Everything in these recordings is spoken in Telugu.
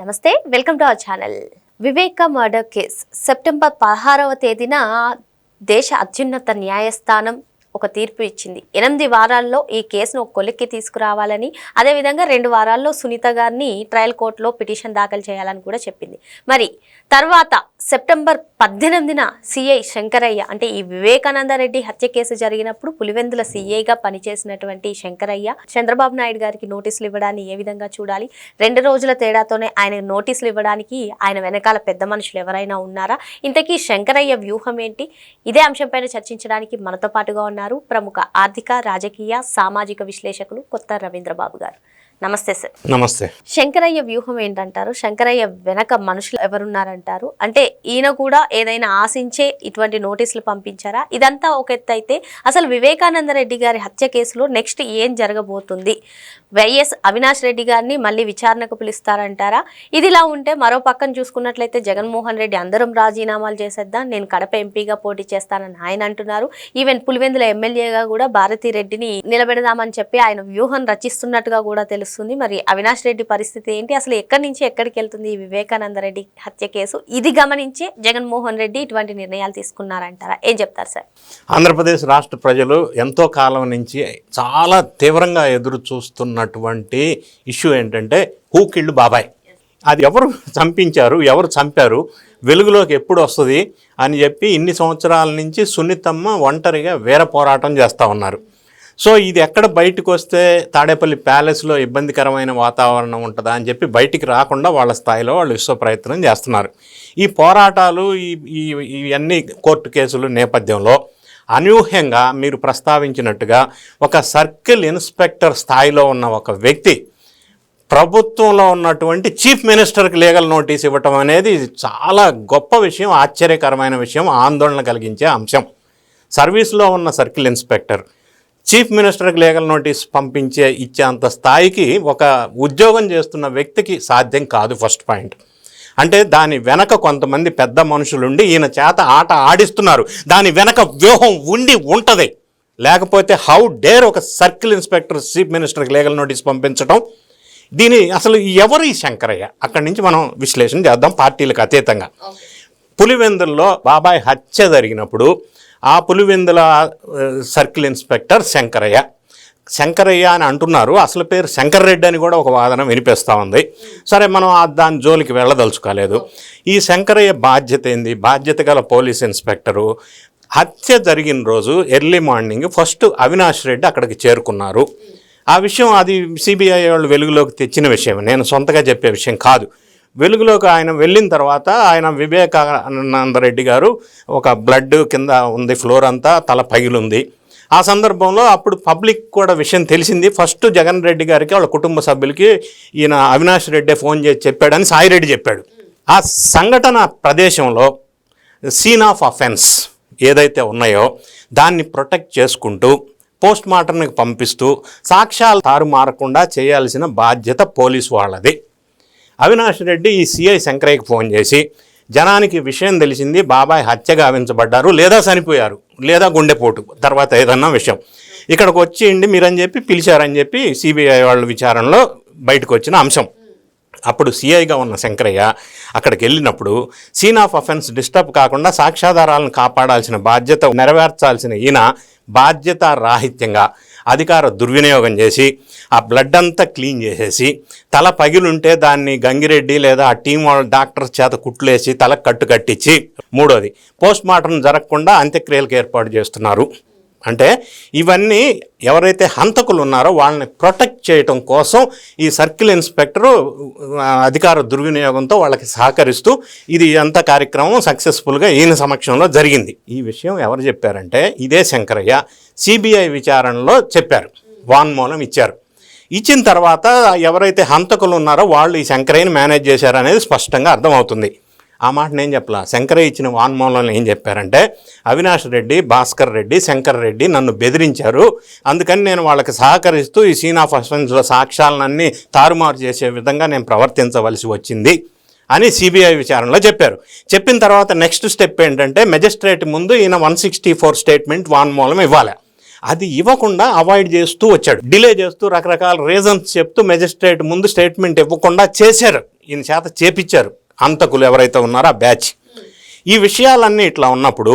నమస్తే welcome to our channel. Viveka murder case. September పదహారవ తేదీన దేశ అత్యున్నత న్యాయస్థానం ఒక తీర్పు ఇచ్చింది. ఎనిమిది వారాల్లో ఈ కేసును కొలిక్కి తీసుకురావాలని అదేవిధంగా రెండు వారాల్లో సునీత గారిని ట్రయల్ కోర్టులో పిటిషన్ దాఖలు చేయాలని కూడా చెప్పింది. మరి తర్వాత సెప్టెంబర్ పద్దెనిమిదిన సిఐ శంకరయ్య అంటే ఈ వివేకానంద రెడ్డి హత్య కేసు జరిగినప్పుడు పులివెందుల సిఐగా పనిచేసినటువంటి శంకరయ్య చంద్రబాబు నాయుడు గారికి నోటీసులు ఇవ్వడాన్ని ఏ విధంగా చూడాలి? రెండు రోజుల తేడాతోనే ఆయన నోటీసులు ఇవ్వడానికి ఆయన వెనకాల పెద్ద మనుషులు ఎవరైనా ఉన్నారా? ఇంతకీ శంకరయ్య వ్యూహం ఏంటి? ఇదే అంశంపైన చర్చించడానికి మనతో పాటుగా ఉన్నారు. ప్రముఖ ఆర్థిక రాజకీయ సామాజిక విశ్లేషకులు కొత్త రవీంద్రబాబు గారు. నమస్తే సార్. నమస్తే. శంకరయ్య వ్యూహం ఏంటంటారు? శంకరయ్య వెనక మనుషులు ఎవరున్నారంటారు? అంటే ఈయన కూడా ఏదైనా ఆశించే ఇటువంటి నోటీసులు పంపించారా? ఇదంతా ఒక ఎత్తు అయితే అసలు వివేకానంద రెడ్డి గారి హత్య కేసులో నెక్స్ట్ ఏం జరగబోతుంది? వైఎస్ అవినాష్ రెడ్డి గారిని మళ్ళీ విచారణకు పిలుస్తారంటారా? ఇది ఇలా ఉంటే మరో పక్కన చూసుకున్నట్లయితే జగన్మోహన్ రెడ్డి అందరం రాజీనామాలు చేసేద్దాం నేను కడప ఎంపీగా పోటీ చేస్తానని ఆయన అంటున్నారు. ఈవెన్ పులివెందుల ఎమ్మెల్యేగా కూడా భారతీ రెడ్డిని నిలబెడదామని చెప్పి ఆయన వ్యూహం రచిస్తున్నట్టుగా కూడా తెలుస్తుంది. మరి అవినాష్ రెడ్డి పరిస్థితి ఏంటి? అసలు ఎక్కడి నుంచి ఎక్కడికి వెళ్తుంది ఈ వివేకానంద రెడ్డి హత్య కేసు? ఇది గమనించే జగన్మోహన్ రెడ్డి ఇటువంటి నిర్ణయాలు తీసుకున్నారంటారా? ఏం చెప్తారు సార్? ఆంధ్రప్రదేశ్ రాష్ట్ర ప్రజలు ఎంతో కాలం నుంచి చాలా తీవ్రంగా ఎదురు చూస్తున్నటువంటి ఇష్యూ ఏంటంటే హూ కిల్డ్ బాబాయ్? అది ఎవరు చంపించారు? ఎవరు చంపారు? వెలుగులోకి ఎప్పుడు వస్తుంది? అని చెప్పి ఇన్ని సంవత్సరాల నుంచి సున్నితమ్మ ఒంటరిగా వేర పోరాటం చేస్తూ ఉన్నారు. సో ఇది ఎక్కడ బయటకు వస్తే తాడేపల్లి ప్యాలెస్లో ఇబ్బందికరమైన వాతావరణం ఉంటుందా అని చెప్పి బయటికి రాకుండా వాళ్ళ స్థాయిలో వాళ్ళు విశ్వ ప్రయత్నం చేస్తున్నారు. ఈ పోరాటాలు ఈ ఈ- ఇవన్నీ కోర్టు కేసులు నేపథ్యంలో అనూహ్యంగా మీరు ప్రస్తావించినట్టుగా ఒక సర్కిల్ ఇన్స్పెక్టర్ స్థాయిలో ఉన్న ఒక వ్యక్తి ప్రభుత్వంలో ఉన్నటువంటి చీఫ్ మినిస్టర్కి లీగల్ నోటీస్ ఇవ్వటం అనేది చాలా గొప్ప విషయం ఆశ్చర్యకరమైన విషయం ఆందోళన కలిగించే అంశం. సర్వీస్లో ఉన్న సర్కిల్ ఇన్స్పెక్టర్ చీఫ్ మినిస్టర్కి లీగల్ నోటీస్ పంపించే ఇచ్చేంత స్థాయికి ఒక ఉద్యోగం చేస్తున్న వ్యక్తికి సాధ్యం కాదు ఫస్ట్ పాయింట్. అంటే దాని వెనక కొంతమంది పెద్ద మనుషులుండి ఈయన చేత ఆట ఆడిస్తున్నారు. దాని వెనక వ్యూహం ఉండి ఉంటుంది. లేకపోతే హౌ డేర్ ఒక సర్కిల్ ఇన్స్పెక్టర్ చీఫ్ మినిస్టర్కి లీగల్ నోటీస్ పంపించడం దీని అసలు ఎవరు ఈ శంకరయ్య? అక్కడి నుంచి మనం విశ్లేషణ చేద్దాం పార్టీలకు అతీతంగా. పులివెందుల్లో బాబాయ్ హత్య జరిగినప్పుడు ఆ పులివెందుల సర్కిల్ ఇన్స్పెక్టర్ శంకరయ్య. శంకరయ్య అని అంటున్నారు. అసలు పేరు శంకర్ రెడ్డి అని కూడా ఒక వాదన వినిపిస్తూ ఉంది. సరే మనం దాని జోలికి వెళ్ళదలుచుకోలేదు. ఈ శంకరయ్య బాధ్యత ఏంది? బాధ్యత గల పోలీస్ ఇన్స్పెక్టరు హత్య జరిగిన రోజు early morning first Avinash Reddy అక్కడికి చేరుకున్నారు. ఆ విషయం అది సిబిఐ వాళ్ళు వెలుగులోకి తెచ్చిన విషయం. నేను సొంతగా చెప్పే విషయం కాదు. వెలుగులోకి ఆయన వెళ్ళిన తర్వాత ఆయన వివేకానంద రెడ్డి గారు ఒక బ్లడ్ కింద ఉంది ఫ్లోర్ అంతా తల పగిలుంది. ఆ సందర్భంలో అప్పుడు పబ్లిక్ కూడా విషయం తెలిసింది. ఫస్ట్ జగన్ రెడ్డి గారికి వాళ్ళ కుటుంబ సభ్యులకి ఈయన అవినాష్ రెడ్డి ఫోన్ చేసి చెప్పాడని సాయిరెడ్డి చెప్పాడు. ఆ సంఘటన ప్రదేశంలో సీన్ ఆఫ్ అఫెన్స్ ఏదైతే ఉన్నాయో దాన్ని ప్రొటెక్ట్ చేసుకుంటూ పోస్ట్ మార్టంకి పంపిస్తూ సాక్ష్యాలు తారుమారకుండా చేయాల్సిన బాధ్యత పోలీసు వాళ్ళది. అవినాష్ రెడ్డి ఈ సిఐ శంకరయ్యకి ఫోన్ చేసి జనానికి విషయం తెలిసింది బాబాయ్ హత్య గావించబడ్డారు లేదా చనిపోయారు లేదా గుండెపోటు తర్వాత ఏదన్నా విషయం. ఇక్కడికి వచ్చిండి మీరని చెప్పి పిలిచారని చెప్పి సిబిఐ వాళ్ళ విచారణలో బయటకు వచ్చిన అంశం. అప్పుడు సిఐగా ఉన్న శంకరయ్య అక్కడికి వెళ్ళినప్పుడు సీన్ ఆఫ్ అఫెన్స్ డిస్టర్బ్ కాకుండా సాక్ష్యాధారాలను కాపాడాల్సిన బాధ్యత నెరవేర్చాల్సిన ఈయన బాధ్యత రాహిత్యంగా అధికార దుర్వినియోగం చేసి ఆ బ్లడ్ అంతా క్లీన్ చేసేసి తల పగిలుంటే దాన్ని గంగిరెడ్డి లేదా ఆ టీం వాళ్ళ డాక్టర్ చేత కుట్లేసి తలకు కట్టు కట్టించి మూడోది పోస్ట్ మార్టం జరగకుండా అంత్యక్రియలకు ఏర్పాటు చేస్తున్నారు. అంటే ఇవన్నీ ఎవరైతే హంతకులు ఉన్నారో వాళ్ళని ప్రొటెక్ట్ చేయటం కోసం ఈ సర్కిల్ ఇన్స్పెక్టరు అధికార దుర్వినియోగంతో వాళ్ళకి సహకరిస్తూ ఇది అంత కార్యక్రమం సక్సెస్ఫుల్గా ఈయన సమక్షంలో జరిగింది. ఈ విషయం ఎవరు చెప్పారంటే ఇదే శంకరయ్య సిబిఐ విచారణలో చెప్పారు. వాన్మూలం ఇచ్చారు. ఇచ్చిన తర్వాత ఎవరైతే హంతకులు ఉన్నారో వాళ్ళు ఈ శంకరయ్యని మేనేజ్ చేశారనేది స్పష్టంగా అర్థమవుతుంది. ఆ మాట నేను చెప్పలా. శంకరయ్య ఇచ్చిన వాన్మూలంలో ఏం చెప్పారంటే అవినాష్ రెడ్డి భాస్కర్ రెడ్డి శంకర్ రెడ్డి నన్ను బెదిరించారు. అందుకని నేను వాళ్ళకి సహకరిస్తూ ఈ సీన్ ఆఫ్ అఫెన్స్లో సాక్ష్యాలన్నీ తారుమారు చేసే విధంగా నేను ప్రవర్తించవలసి వచ్చింది అని సిబిఐ విచారణలో చెప్పారు. చెప్పిన తర్వాత నెక్స్ట్ స్టెప్ ఏంటంటే మెజిస్ట్రేట్ ముందు ఈయన వన్ సిక్స్టీ ఫోర్ స్టేట్మెంట్ వాన్మూలం ఇవ్వాలి. అది ఇవ్వకుండా అవాయిడ్ చేస్తూ వచ్చాడు. డిలే చేస్తూ రకరకాల రీజన్స్ చెప్తూ మెజిస్ట్రేట్ ముందు స్టేట్మెంట్ ఇవ్వకుండా చేశారు. ఈయన చేత చేపించారు. అంతకులు ఎవరైతే ఉన్నారో ఆ బ్యాచ్. ఈ విషయాలన్నీ ఇట్లా ఉన్నప్పుడు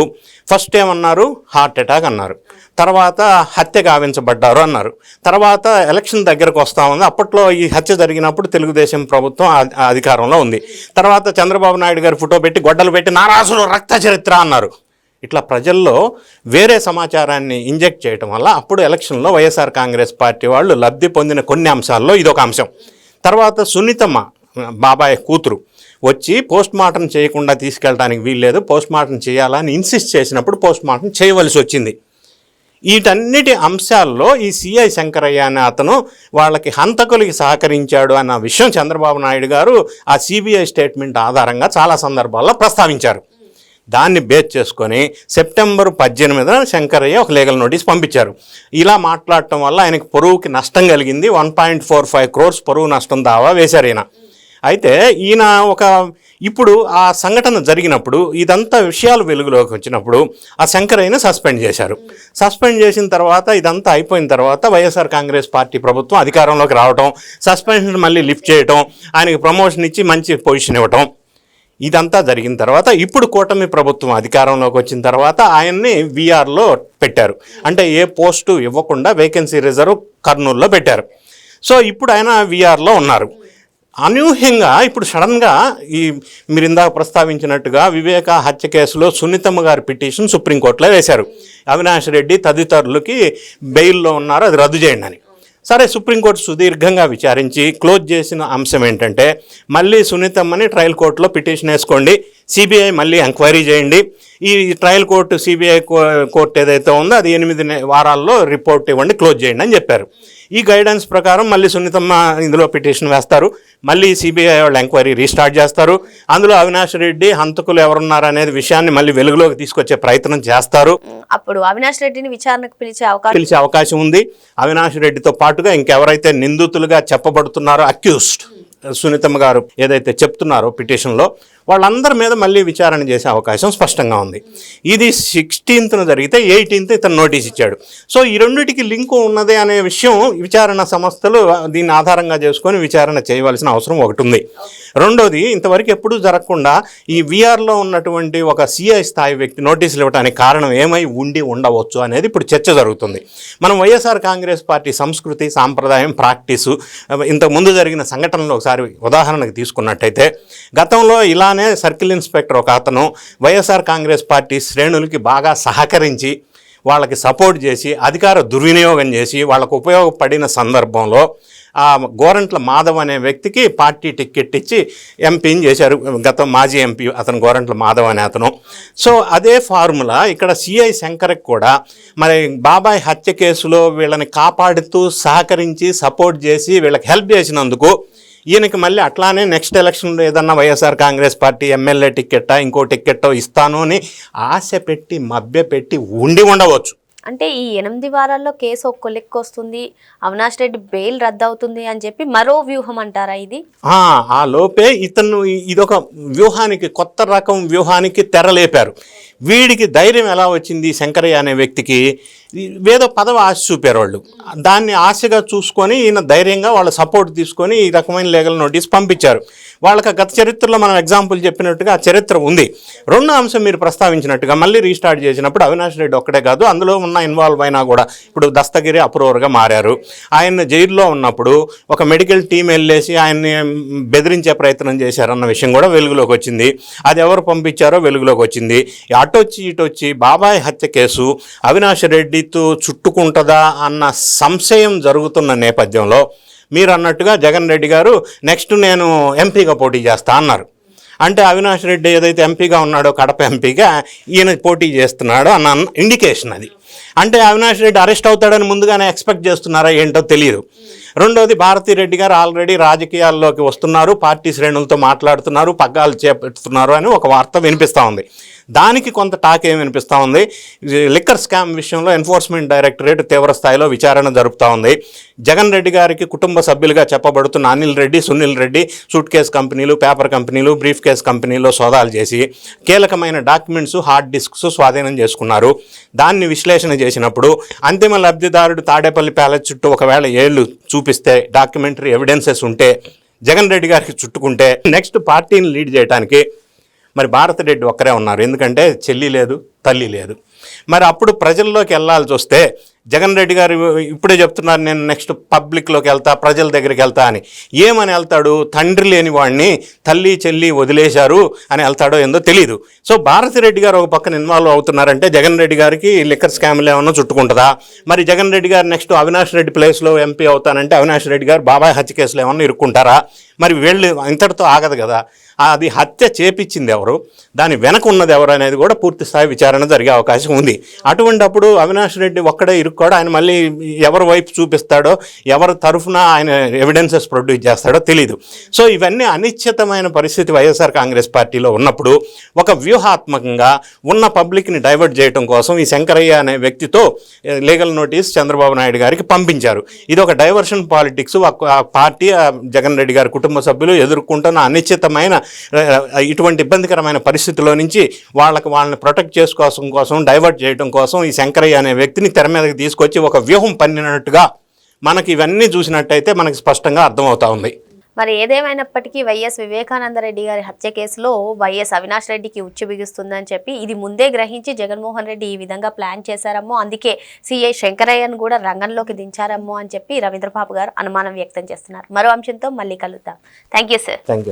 ఫస్ట్ ఏమన్నారు? హార్ట్ అటాక్ అన్నారు. తర్వాత హత్య గావించబడ్డారు అన్నారు. తర్వాత ఎలక్షన్ దగ్గరకు వస్తా ఉంది. అప్పట్లో ఈ హత్య జరిగినప్పుడు తెలుగుదేశం ప్రభుత్వం అధికారంలో ఉంది. తర్వాత చంద్రబాబు నాయుడు గారి ఫోటో పెట్టి గొడ్డలు పెట్టి నారాసులు రక్త చరిత్ర అన్నారు. ఇట్లా ప్రజల్లో వేరే సమాచారాన్ని ఇంజెక్ట్ చేయటం వల్ల అప్పుడు ఎలక్షన్లో వైఎస్ఆర్ కాంగ్రెస్ పార్టీ వాళ్ళు లబ్ధి పొందిన కొన్ని అంశాల్లో ఇదొక అంశం. తర్వాత సునీతమ్మ బాబాయ్ కూతురు వచ్చి పోస్ట్ మార్టం చేయకుండా తీసుకెళ్ళడానికి వీల్లేదు. పోస్ట్ మార్టం చేయాలని ఇన్సిస్ట్ చేసినప్పుడు పోస్ట్ మార్టం చేయవలసి వచ్చింది. వీటన్నిటి అంశాల్లో ఈ సిఐ శంకరయ్య అనే అతను వాళ్ళకి హంతకులకి సహకరించాడు అన్న విషయం చంద్రబాబు నాయుడు గారు ఆ సిబిఐ స్టేట్మెంట్ ఆధారంగా చాలా సందర్భాల్లో ప్రస్తావించారు. దాన్ని బేస్ చేసుకొని సెప్టెంబర్ పద్దెనిమిదిన శంకరయ్య ఒక లీగల్ నోటీస్ పంపించారు. ఇలా మాట్లాడటం వల్ల ఆయనకు పొరుగుకి నష్టం కలిగింది. One point four five crores పొరుగు నష్టం దావా వేశారు ఈయన. అయితే ఈయన ఒక ఇప్పుడు ఆ సంఘటన జరిగినప్పుడు ఇదంతా విషయాలు వెలుగులోకి వచ్చినప్పుడు ఆ శంకరయ్యను సస్పెండ్ చేశారు. సస్పెండ్ చేసిన తర్వాత ఇదంతా అయిపోయిన తర్వాత వైఎస్ఆర్ కాంగ్రెస్ పార్టీ ప్రభుత్వం అధికారంలోకి రావటం సస్పెన్షన్ మళ్ళీ లిఫ్ట్ చేయటం ఆయనకి ప్రమోషన్ ఇచ్చి మంచి పొజిషన్ ఇవ్వటం ఇదంతా జరిగిన తర్వాత ఇప్పుడు కూటమి ప్రభుత్వం అధికారంలోకి వచ్చిన తర్వాత ఆయన్ని విఆర్లో పెట్టారు. అంటే ఏ పోస్టు ఇవ్వకుండా వేకెన్సీ రిజర్వ్ కర్నూలులో పెట్టారు. సో ఇప్పుడు ఆయన విఆర్లో ఉన్నారు. అనూహ్యంగా ఇప్పుడు సడన్గా ఈ మీరు ఇందాక ప్రస్తావించినట్టుగా వివేక హత్య కేసులో సునీతమ్మ గారి పిటిషన్ సుప్రీంకోర్టులో వేశారు. అవినాష్ రెడ్డి తదితరులకి బెయిల్లో ఉన్నారు అది రద్దు చేయండి అని. సరే సుప్రీంకోర్టు సుదీర్ఘంగా విచారించి క్లోజ్ చేసిన అంశం ఏంటంటే మళ్ళీ సునీతమ్మని ట్రయల్ కోర్టులో పిటిషన్ వేసుకోండి సిబిఐ మళ్ళీ ఎంక్వైరీ చేయండి. ఈ ట్రయల్ కోర్టు సిబిఐ కోర్టు ఏదైతే ఉందో అది ఎనిమిది వారాల్లో రిపోర్ట్ ఇవ్వండి క్లోజ్ చేయండి అని చెప్పారు. ఈ గైడెన్స్ ప్రకారం మళ్ళీ సునీతమ్మ ఇందులో పిటిషన్ వేస్తారు. మళ్ళీ సిబిఐ వాళ్ళు ఎంక్వైరీ రీస్టార్ట్ చేస్తారు. అందులో అవినాష్ రెడ్డి హంతకులు ఎవరున్నారు అనేది విషయాన్ని మళ్ళీ వెలుగులోకి తీసుకొచ్చే ప్రయత్నం చేస్తారు. అప్పుడు అవినాష్ రెడ్డిని విచారణకు పిలిచే అవకాశం పిలిచే అవకాశం ఉంది. అవినాష్ రెడ్డితో పాటుగా ఇంకెవరైతే నిందితులుగా చెప్పబడుతున్నారో అక్యూస్డ్ సునీతమ్మ గారు ఏదైతే చెప్తున్నారో పిటిషన్లో వాళ్ళందరి మీద మళ్ళీ విచారణ చేసే అవకాశం స్పష్టంగా ఉంది. ఇది సిక్స్టీన్త్న జరిగితే ఎయిటీన్త్ ఇతను నోటీస్ ఇచ్చాడు. సో ఈ రెండింటికి లింకు ఉన్నదే అనే విషయం విచారణ సంస్థలు దీన్ని ఆధారంగా చేసుకొని విచారణ చేయవలసిన అవసరం ఒకటి ఉంది. రెండోది ఇంతవరకు ఎప్పుడూ జరగకుండా ఈ విఆర్లో ఉన్నటువంటి ఒక సిఐ స్థాయి వ్యక్తి నోటీసులు ఇవ్వడానికి కారణం ఏమై ఉండి ఉండవచ్చు అనేది ఇప్పుడు చర్చ జరుగుతుంది. మనం వైఎస్ఆర్ కాంగ్రెస్ పార్టీ సంస్కృతి సాంప్రదాయం ప్రాక్టీసు ఇంతకు ముందు జరిగిన సంఘటనలు ఒకసారి ఉదాహరణకు తీసుకున్నట్టయితే గతంలో ఇలానే సర్కిల్ ఇన్స్పెక్టర్ ఒక అతను వైఎస్ఆర్ కాంగ్రెస్ పార్టీ శ్రేణులకి బాగా సహకరించి వాళ్ళకి సపోర్ట్ చేసి అధికార దుర్వినియోగం చేసి వాళ్ళకు ఉపయోగపడిన సందర్భంలో ఆ గోరంట్ల మాధవ్ అనే వ్యక్తికి పార్టీ టికెట్ ఇచ్చి ఎంపీని చేశారు. గత మాజీ ఎంపీ అతను గోరంట్ల మాధవ్ అనే అతను. సో అదే ఫార్ములా ఇక్కడ సిఐ శంకర్కి కూడా మరి బాబాయ్ హత్య కేసులో వీళ్ళని కాపాడుతూ సహకరించి సపోర్ట్ చేసి వీళ్ళకి హెల్ప్ చేసినందుకు ఈయనకి మళ్ళీ అట్లానే నెక్స్ట్ ఎలక్షన్లో ఏదన్నా వైఎస్ఆర్ కాంగ్రెస్ పార్టీ ఎమ్మెల్యే టికెట్టా ఇంకో టికెట్టో ఇస్తాను అని ఆశ పెట్టి మభ్య పెట్టి ఉండి ఉండవచ్చు. అంటే ఈ ఎనిమిది వారాల్లో కేసు ఒక కొలిక్కి వస్తుంది అవినాష్ రెడ్డి బెయిల్ రద్దు అవుతుంది అని చెప్పి మరో వ్యూహం అంటారా ఇది? ఆ లోపే ఇతను ఇదొక వ్యూహానికి కొత్త రకం వ్యూహానికి తెరలేపారు. వీడికి ధైర్యం ఎలా వచ్చింది శంకరయ్య అనే వ్యక్తికి? వేదో పదవి ఆశ చూపారు వాళ్ళు దాన్ని ఆశగా చూసుకొని ఈయన ధైర్యంగా వాళ్ళ సపోర్ట్ తీసుకొని ఈ రకమైన లీగల్ నోటీస్ పంపించారు. వాళ్ళకి గత చరిత్రలో మనం ఎగ్జాంపుల్ చెప్పినట్టుగా ఆ చరిత్ర ఉంది. రెండో అంశం మీరు ప్రస్తావించినట్టుగా మళ్ళీ రీస్టార్ట్ చేసినప్పుడు అవినాష్ రెడ్డి ఒక్కడే కాదు అందులో ఉన్న ఇన్వాల్వ్ అయినా కూడా ఇప్పుడు దస్తగిరి అప్రూవర్గా మారారు. ఆయన జైల్లో ఉన్నప్పుడు ఒక మెడికల్ టీం వెళ్ళేసి ఆయన్ని బెదిరించే ప్రయత్నం చేశారన్న విషయం కూడా వెలుగులోకి వచ్చింది. అది ఎవరు పంపించారో వెలుగులోకి వచ్చింది. అటొచ్చి ఇటొచ్చి బాబాయ్ హత్య కేసు అవినాష్ రైతు చుట్టుకుంటుందా అన్న సంశయం జరుగుతున్న నేపథ్యంలో మీరు అన్నట్టుగా జగన్ రెడ్డి గారు నెక్స్ట్ నేను ఎంపీగా పోటీ చేస్తా అన్నారు. అంటే అవినాష్ రెడ్డి ఏదైతే ఎంపీగా ఉన్నాడో కడప ఎంపీగా ఈయన పోటీ చేస్తున్నాడో అన్న ఇండికేషన్ అది. అంటే అవినాష్ రెడ్డి అరెస్ట్ అవుతాడని ముందుగానే ఎక్స్పెక్ట్ చేస్తున్నారా ఏంటో తెలియదు రెండోది భారతీ రెడ్డి గారు ఆల్రెడీ రాజకీయాల్లోకి వస్తున్నారు పార్టీ శ్రేణులతో మాట్లాడుతున్నారు పగ్గాలు చేపడుతున్నారు అని ఒక వార్త వినిపిస్తూ ఉంది. దానికి కొంత టాక్ ఏం వినిపిస్తూ ఉంది? లిక్కర్ స్కామ్ విషయంలో ఎన్ఫోర్స్మెంట్ డైరెక్టరేట్ తీవ్ర స్థాయిలో విచారణ జరుపుతూ ఉంది. జగన్ రెడ్డి గారికి కుటుంబ సభ్యులుగా చెప్పబడుతున్న Anil Reddy Sunil Reddy suitcase companies paper companies briefcase కంపెనీలో సోదాలు చేసి కీలకమైన డాక్యుమెంట్స్ హార్డ్ డిస్క్స్ స్వాధీనం చేసుకున్నారు. దాన్ని విశ్లేషణ చేసినప్పుడు అంతిమ లబ్ధిదారుడు తాడేపల్లి ప్యాలెస్ చుట్టూ ఒకవేళ ఏళ్ళు చూపిస్తే డాక్యుమెంటరీ ఎవిడెన్సెస్ ఉంటే జగన్ రెడ్డి గారికి చుట్టుకుంటే నెక్స్ట్ పార్టీని లీడ్ చేయడానికి మరి భారతరెడ్డి ఒక్కరే ఉన్నారు. ఎందుకంటే చెల్లి లేదు తల్లి లేదు. మరి అప్పుడు ప్రజల్లోకి వెళ్ళాల్సి వస్తే జగన్ రెడ్డి గారు ఇప్పుడే చెప్తున్నారు నేను నెక్స్ట్ పబ్లిక్లోకి వెళ్తా ప్రజల దగ్గరికి వెళ్తా అని. ఏమని వెళ్తాడు? తండ్రి లేని వాడిని తల్లి చెల్లి వదిలేశారు అని వెళ్తాడో ఏందో తెలియదు సో భారతిరెడ్డి గారు ఒక పక్కన ఇన్వాల్వ్ అవుతున్నారంటే జగన్ రెడ్డి గారికి లిక్కర్ స్కామ్లు ఏమన్నా చుట్టుకుంటుందా? మరి జగన్ రెడ్డి గారు నెక్స్ట్ అవినాష్ రెడ్డి ప్లేస్లో ఎంపీ అవుతానంటే అవినాష్ రెడ్డి గారు బాబాయ్ హత్య కేసులు ఏమన్నా ఇరుక్కుంటారా? మరి వీళ్ళు ఇంతటితో ఆగదు కదా. అది హత్య చేపించింది ఎవరు? దాని వెనక ఉన్నది ఎవరు అనేది కూడా పూర్తి స్థాయి విచారణ జరిగే అవకాశం ఉంది. అటువంటప్పుడు అవినాష్ రెడ్డి ఒక్కడే ఇరు కూడా ఆయన మళ్ళీ ఎవరి వైపు చూపిస్తాడో ఎవరి తరఫున ఆయన ఎవిడెన్సెస్ ప్రొడ్యూస్ చేస్తాడో తెలియదు సో ఇవన్నీ అనిశ్చితమైన పరిస్థితి వైఎస్ఆర్ కాంగ్రెస్ పార్టీలో ఉన్నప్పుడు ఒక వ్యూహాత్మకంగా ఉన్న పబ్లిక్ని డైవర్ట్ చేయడం కోసం ఈ శంకరయ్య అనే వ్యక్తితో లీగల్ నోటీస్ చంద్రబాబు నాయుడు గారికి పంపించారు. ఇది ఒక డైవర్షన్ పాలిటిక్స్ ఆ పార్టీ జగన్ రెడ్డి గారి కుటుంబ సభ్యులు ఎదుర్కొంటున్న అనిశ్చితమైన ఇటువంటి ఇబ్బందికరమైన పరిస్థితుల్లో నుంచి వాళ్ళకి వాళ్ళని ప్రొటెక్ట్ చేసుకోవడం కోసం డైవర్ట్ చేయడం కోసం ఈ శంకరయ్య అనే వ్యక్తిని తెర మీదకి తీసుకొచ్చి ఒక వ్యూహం పన్నినట్టుగా మనకి ఇవన్నీ చూసినట్టయితే మనకి స్పష్టంగా అర్థమవుతా ఉంది. మరి ఏదేమైనప్పటికీ వైఎస్ వివేకానందరెడ్డి గారి హత్య కేసులో వైఎస్ అవినాష్ రెడ్డికి ఉచ్చు బిగుస్తుందని చెప్పి ఇది ముందే గ్రహించి జగన్మోహన్ రెడ్డి ఈ విధంగా ప్లాన్ చేశారమ్మో అందుకే సిఐ శంకరయ్యను కూడా రంగంలోకి దించారమ్మో అని చెప్పి రవీంద్రబాబు గారు అనుమానం వ్యక్తం చేస్తున్నారు. మరో అంశంతో మళ్ళీ కలుద్దాం. Thank you sir. థ్యాంక్